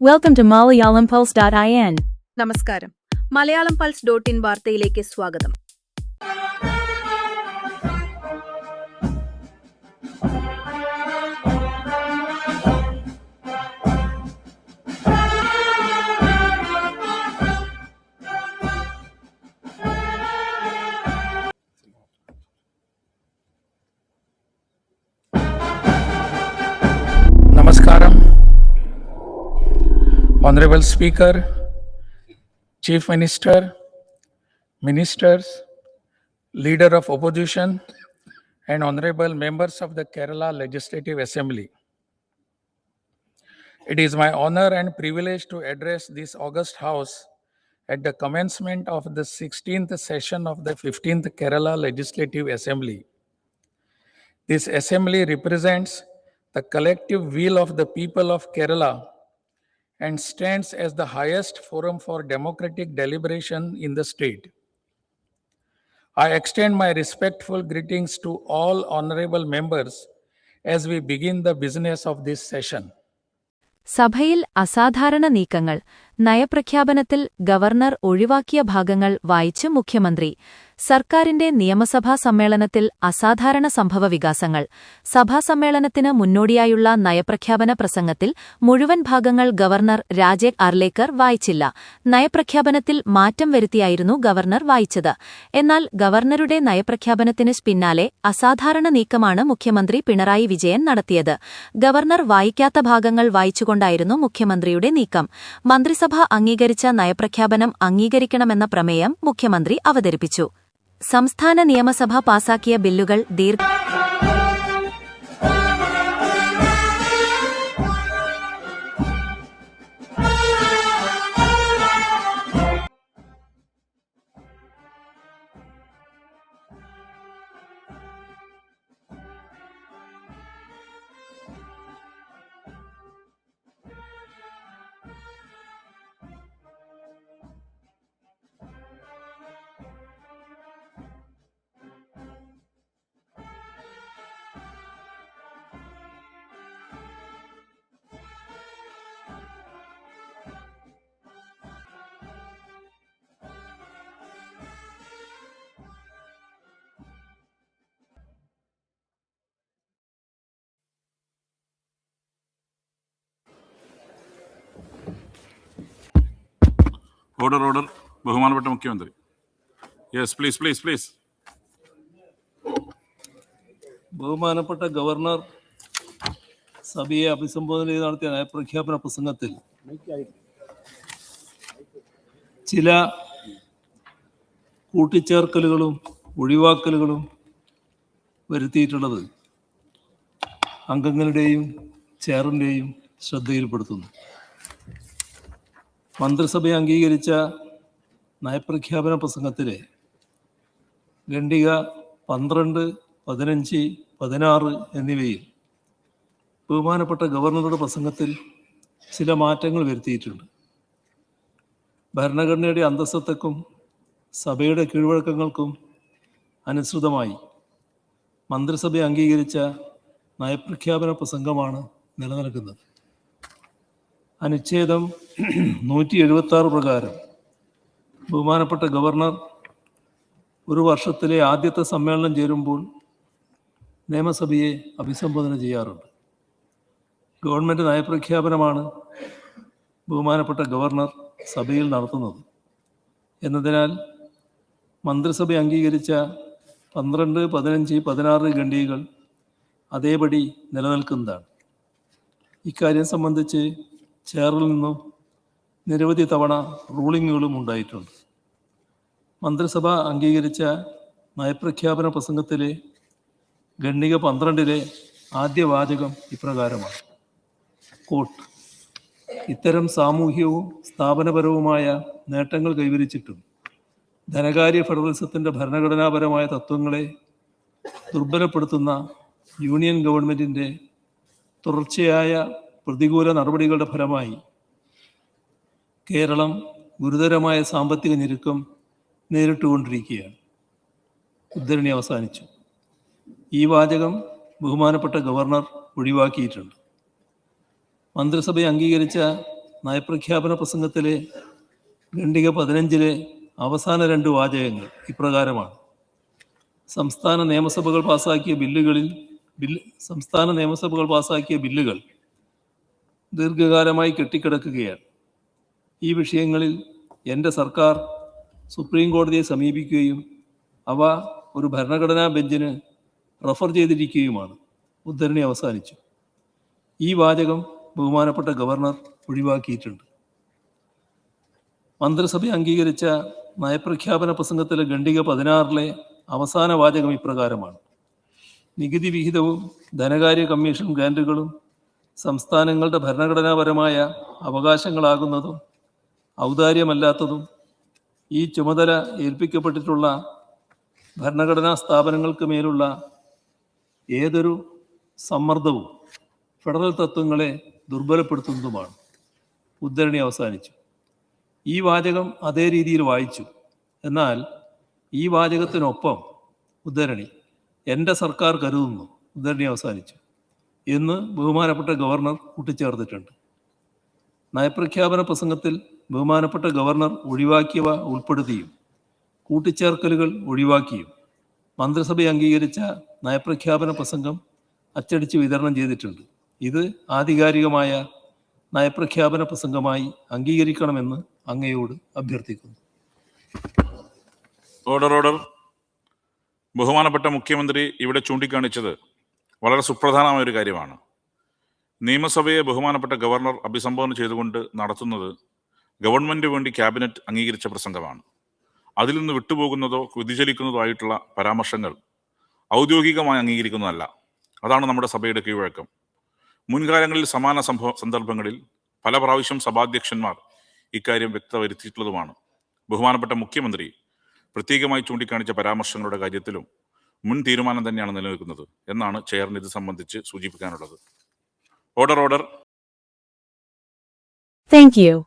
Welcome to MalayalamPulse.in. നമസ്കാരം Malayalam pulse dot in വാർത്തയിലേക്ക് സ്വാഗതം Honorable Speaker, Chief Minister, Ministers, Leader of Opposition, and Honorable Members of the Kerala Legislative Assembly. It is my honor and privilege to address this August House at the commencement of the 16th session of the 15th Kerala Legislative Assembly. This assembly represents the collective will of the people of Kerala and stands as the highest forum for democratic deliberation in the state. I extend my respectful greetings to all honorable members as we begin the business of this session. സഭയിൽ അസാധാരണ നീക്കങ്ങൾ നയപ്രഖ്യാപനത്തിൽ governor ഒഴിവാക്കിയ ഭാഗങ്ങൾ വായിച്ച് മുഖ്യമന്ത്രി സർക്കാരിന്റെ നിയമസഭാ സമ്മേളനത്തിൽ അസാധാരണ സംഭവ വികാസങ്ങൾ. സഭാസമ്മേളനത്തിന് മുന്നോടിയായുള്ള നയപ്രഖ്യാപന പ്രസംഗത്തിൽ മുഴുവൻ ഭാഗങ്ങൾ ഗവർണർ രാജേക് അർലേക്കർ വായിച്ചില്ല. നയപ്രഖ്യാപനത്തിൽ മാറ്റം വരുത്തിയായിരുന്നു ഗവർണർ വായിച്ചത്. എന്നാൽ ഗവർണറുടെ നയപ്രഖ്യാപനത്തിന് പിന്നാലെ അസാധാരണ നീക്കമാണ് മുഖ്യമന്ത്രി പിണറായി വിജയൻ നടത്തിയത്. ഗവർണർ വായിക്കാത്ത ഭാഗങ്ങൾ വായിച്ചുകൊണ്ടായിരുന്നു മുഖ്യമന്ത്രിയുടെ നീക്കം. മന്ത്രിസഭ അംഗീകരിച്ച നയപ്രഖ്യാപനം അംഗീകരിക്കണമെന്ന പ്രമേയം മുഖ്യമന്ത്രി അവതരിപ്പിച്ചു. സംസ്ഥാന നിയമസഭ പാസാക്കിയ ബില്ലുകൾ ദീർഘ ഓർഡർ ഓർഡർ ബഹുമാനപ്പെട്ട മുഖ്യമന്ത്രി. യെസ് പ്ലീസ് പ്ലീസ് പ്ലീസ് ബഹുമാനപ്പെട്ട ഗവർണർ സഭയെ അഭിസംബോധന ചെയ്ത് നടത്തിയ നയപ്രഖ്യാപന പ്രസംഗത്തിൽ ചില കൂട്ടിച്ചേർക്കലുകളും ഒഴിവാക്കലുകളും വരുത്തിയിട്ടുള്ളത് അംഗങ്ങളുടെയും ചെയറിന്റെയും ശ്രദ്ധയിൽപ്പെടുത്തുന്നു. മന്ത്രിസഭ അംഗീകരിച്ച നയപ്രഖ്യാപന പ്രസംഗത്തിൽ ഖണ്ഡിക പന്ത്രണ്ട് പതിനഞ്ച് പതിനാറ് എന്നിവയിൽ ബഹുമാനപ്പെട്ട ഗവർണറുടെ പ്രസംഗത്തിൽ ചില മാറ്റങ്ങൾ വരുത്തിയിട്ടുണ്ട്. ഭരണഘടനയുടെ അന്തസ്സത്തക്കും സഭയുടെ കീഴ്വഴക്കങ്ങൾക്കും അനുസൃതമായി മന്ത്രിസഭ അംഗീകരിച്ച നയപ്രഖ്യാപന പ്രസംഗമാണ് നിലനിൽക്കുന്നത്. അനുച്ഛേദം നൂറ്റി എഴുപത്തി ആറ് പ്രകാരം ബഹുമാനപ്പെട്ട ഗവർണർ ഒരു വർഷത്തിലെ ആദ്യത്തെ സമ്മേളനം ചേരുമ്പോൾ നിയമസഭയെ അഭിസംബോധന ചെയ്യാറുണ്ട്. ഗവൺമെന്റ് നയപ്രഖ്യാപനമാണ് ബഹുമാനപ്പെട്ട ഗവർണർ സഭയിൽ നടത്തുന്നത്. എന്നതിനാൽ മന്ത്രിസഭ അംഗീകരിച്ച പന്ത്രണ്ട് പതിനഞ്ച് പതിനാറ് ഖണ്ഡികകൾ അതേപടി നിലനിൽക്കുന്നതാണ്. ഇക്കാര്യം സംബന്ധിച്ച് ചെയറിൽ നിന്നും നിരവധി തവണ റൂളിങ്ങുകളും ഉണ്ടായിട്ടുണ്ട്. മന്ത്രിസഭ അംഗീകരിച്ച നയപ്രഖ്യാപന പ്രസംഗത്തിലെ ഖണ്ഡിക പന്ത്രണ്ടിലെ ആദ്യ വാചകം ഇപ്രകാരമാണ്. കോട്ട് ഇത്തരം സാമൂഹ്യവും സ്ഥാപനപരവുമായ നേട്ടങ്ങൾ കൈവരിച്ചിട്ടും ധനകാര്യ ഫെഡറലിസത്തിന്റെ ഭരണഘടനാപരമായ തത്വങ്ങളെ ദുർബലപ്പെടുത്തുന്ന യൂണിയൻ ഗവൺമെന്റിന്റെ തുടർച്ചയായ പ്രതികൂല നടപടികളുടെ ഫലമായി കേരളം ഗുരുതരമായ സാമ്പത്തിക ഞെരുക്കം നേരിട്ടുകൊണ്ടിരിക്കുകയാണ്. ഉദ്ധരണി അവസാനിച്ചു. ഈ വാചകം ബഹുമാനപ്പെട്ട ഗവർണർ ഒഴിവാക്കിയിട്ടുണ്ട്. മന്ത്രിസഭ അംഗീകരിച്ച നയപ്രഖ്യാപന പ്രസംഗത്തിലെ ഖണ്ഡിക പതിനഞ്ചിലെ അവസാന രണ്ട് വാചകങ്ങൾ ഇപ്രകാരമാണ്. സംസ്ഥാന നിയമസഭകൾ പാസാക്കിയ ബില്ലുകളിൽ ബില്ല് സംസ്ഥാന നിയമസഭകൾ പാസാക്കിയ ബില്ലുകൾ ദീർഘകാലമായി കെട്ടിക്കിടക്കുകയാണ്. ഈ വിഷയങ്ങളിൽ എന്റെ സർക്കാർ സുപ്രീം കോടതിയെ സമീപിക്കുകയും അവ ഒരു ഭരണഘടനാ ബെഞ്ചിന് റഫർ ചെയ്തിരിക്കുകയുമാണ്. ഉദ്ധരണി അവസാനിച്ചു. ഈ വാചകം ബഹുമാനപ്പെട്ട ഗവർണർ ഒഴിവാക്കിയിട്ടുണ്ട്. മന്ത്രിസഭ അംഗീകരിച്ച നയപ്രഖ്യാപന പ്രസംഗത്തിലെ ഖണ്ഡിക പതിനാറിലെ അവസാന വാചകം ഇപ്രകാരമാണ്. നികുതി വിഹിതവും ധനകാര്യ കമ്മീഷൻ ഗ്രാന്റുകളും സംസ്ഥാനങ്ങളുടെ ഭരണഘടനാപരമായ അവകാശങ്ങളാകുന്നതും ഔദാര്യമല്ലാത്തതും ഈ ചുമതല ഏൽപ്പിക്കപ്പെട്ടിട്ടുള്ള ഭരണഘടനാ സ്ഥാപനങ്ങൾക്ക് മേലുള്ള ഏതൊരു സമ്മർദ്ദവും ഫെഡറൽ തത്വങ്ങളെ ദുർബലപ്പെടുത്തുന്നതുമാണ്. ഉദ്ധരണി അവസാനിച്ചു. ഈ വാചകം അതേ രീതിയിൽ വായിച്ചു. എന്നാൽ ഈ വാചകത്തിനൊപ്പം ഉദ്ധരണി എന്റെ സർക്കാർ കരുതുന്നു. ഉദ്ധരണി അവസാനിച്ചു. എന്ന് ബഹുമാനപ്പെട്ട ഗവർണർ കൂട്ടിച്ചേർത്തിട്ടുണ്ട് നയപ്രഖ്യാപന പ്രസംഗത്തിൽ ബഹുമാനപ്പെട്ട ഗവർണർ ഒഴിവാക്കിയവ ഉൾപ്പെടുത്തിയും കൂട്ടിച്ചേർക്കലുകൾ ഒഴിവാക്കിയും മന്ത്രിസഭ അംഗീകരിച്ച നയപ്രഖ്യാപന പ്രസംഗം അച്ചടിച്ച് വിതരണം ചെയ്തിട്ടുണ്ട്. ഇത് ആധികാരികമായ നയപ്രഖ്യാപന പ്രസംഗമായി അംഗീകരിക്കണമെന്ന് അങ്ങയോട് അഭ്യർത്ഥിക്കുന്നു. ഓർഡർ ഓർഡർ ബഹുമാനപ്പെട്ട മുഖ്യമന്ത്രി ഇവിടെ ചൂണ്ടിക്കാണിച്ചത് വളരെ സുപ്രധാനമായ ഒരു കാര്യമാണ്. നിയമസഭയെ ബഹുമാനപ്പെട്ട ഗവർണർ അഭിസംബോധന ചെയ്തുകൊണ്ട് നടത്തുന്നത് ഗവൺമെന്റ് വേണ്ടി ക്യാബിനറ്റ് അംഗീകരിച്ച പ്രസംഗമാണ്. അതിൽ നിന്ന് വിട്ടുപോകുന്നതോ വ്യതിചലിക്കുന്നതോ ആയിട്ടുള്ള പരാമർശങ്ങൾ ഔദ്യോഗികമായി അംഗീകരിക്കുന്നതല്ല. അതാണ് നമ്മുടെ സഭയുടെ കീഴ്വഴക്കം. മുൻകാലങ്ങളിൽ സമാന സംഭവ സന്ദർഭങ്ങളിൽ പല പ്രാവശ്യം സഭാധ്യക്ഷന്മാർ ഇക്കാര്യം വ്യക്തവരുത്തിയിട്ടുള്ളതുമാണ്. ബഹുമാനപ്പെട്ട മുഖ്യമന്ത്രി പ്രത്യേകമായി ചൂണ്ടിക്കാണിച്ച പരാമർശങ്ങളുടെ കാര്യത്തിലും മുൻ തീരുമാനം തന്നെയാണ് നിലനിൽക്കുന്നത് എന്നാണ് ചെയറിന് ഇത് സംബന്ധിച്ച് സൂചിപ്പിക്കാനുള്ളത് ഓർഡർ ഓർഡർ താങ്ക് you.